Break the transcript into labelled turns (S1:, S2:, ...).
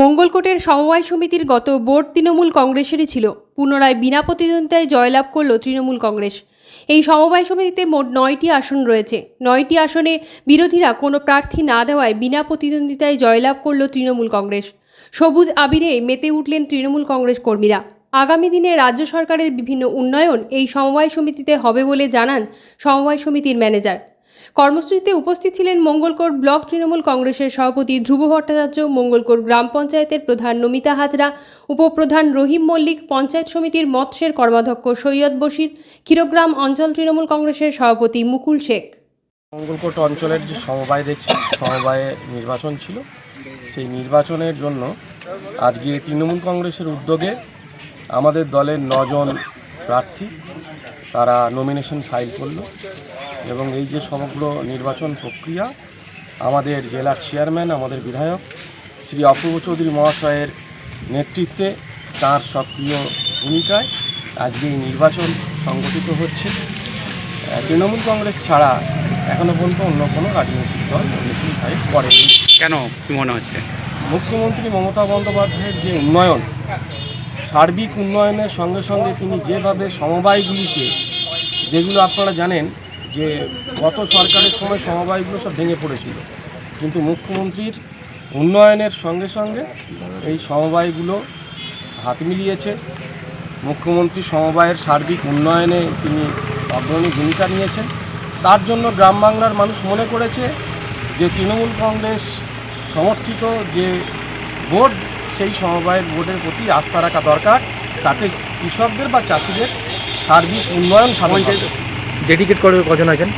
S1: মঙ্গলকোটের সমবায় সমিতির গত বোর্ড তৃণমূল কংগ্রেসেরই ছিল। পুনরায় বিনা প্রতিদ্বন্দ্বিতায় জয়লাভ করল তৃণমূল কংগ্রেস। এই সমবায় সমিতিতে মোট নয়টি আসন রয়েছে। নয়টি আসনে বিরোধীরা কোনো প্রার্থী না দেওয়ায় বিনা প্রতিদ্বন্দ্বিতায় জয়লাভ করল তৃণমূল কংগ্রেস। সবুজ আবিরে মেতে উঠলেন তৃণমূল কংগ্রেস কর্মীরা। আগামী দিনে রাজ্য সরকারের বিভিন্ন উন্নয়ন এই সমবায় সমিতিতে হবে বলে জানান সমবায় সমিতির ম্যানেজার। কর্মসূচিতে উপস্থিত ছিলেন মঙ্গলকোট ব্লক তৃণমূল কংগ্রেসের সভাপতি ধ্রুব ভট্টাচার্য, মঙ্গলকোট গ্রাম পঞ্চায়েতের প্রধান নমিতা হাজরা, উপপ্রধান রহিম মল্লিক, পঞ্চায়েত সমিতির মৎস্যের কর্মাধ্যক্ষ সৈয়দ বশির ক্ষীরগ্রাম অঞ্চল তৃণমূল কংগ্রেসের সভাপতি মুকুল শেখ।
S2: মঙ্গলকোট অঞ্চলের যে সমবায় দেখছি, সমবায়ে নির্বাচন ছিল, সেই নির্বাচনের জন্য আজকে তৃণমূল কংগ্রেসের উদ্যোগে আমাদের দলের নজন প্রার্থী তারা নমিনেশন ফাইল করল এবং এই যে সমগ্র নির্বাচন প্রক্রিয়া আমাদের জেলার চেয়ারম্যান আমাদের বিধায়ক শ্রী অপূর্ব চৌধুরী মহাশয়ের নেতৃত্বে তার সক্রিয় ভূমিকায় আজকে এই নির্বাচন সংগঠিত হচ্ছে। তৃণমূল কংগ্রেস ছাড়া এখনও পর্যন্ত অন্য কোনো রাজনৈতিক দল নমিনেশন ফাইল করেনি।
S3: কেন? কি মনে হচ্ছে?
S2: মুখ্যমন্ত্রী মমতা বন্দ্যোপাধ্যায়ের যে উন্নয়ন সার্বিক উন্নয়নের সঙ্গে সঙ্গে তিনি যেভাবে সমবায়গুলিকে, যেগুলো আপনারা জানেন যে গত সরকারের সময় সমবায়গুলো সব ভেঙে পড়েছিল, কিন্তু মুখ্যমন্ত্রীর উন্নয়নের সঙ্গে সঙ্গে এই সমবায়গুলো হাত মিলিয়েছে। মুখ্যমন্ত্রী সমবায়ের সার্বিক উন্নয়নে তিনি অগ্রণী ভূমিকা নিয়েছেন। তার জন্য গ্রাম বাংলার মানুষ মনে করেছে যে তৃণমূল কংগ্রেস সমর্থিত যে বোর্ড সেই সমবায়ের বোর্ডের প্রতি আস্থা রাখা দরকার তাতে কৃষকদের বা চাষিদের সার্বিক উন্নয়ন সাধন
S3: ডেডিকেট করে কজন আছেন?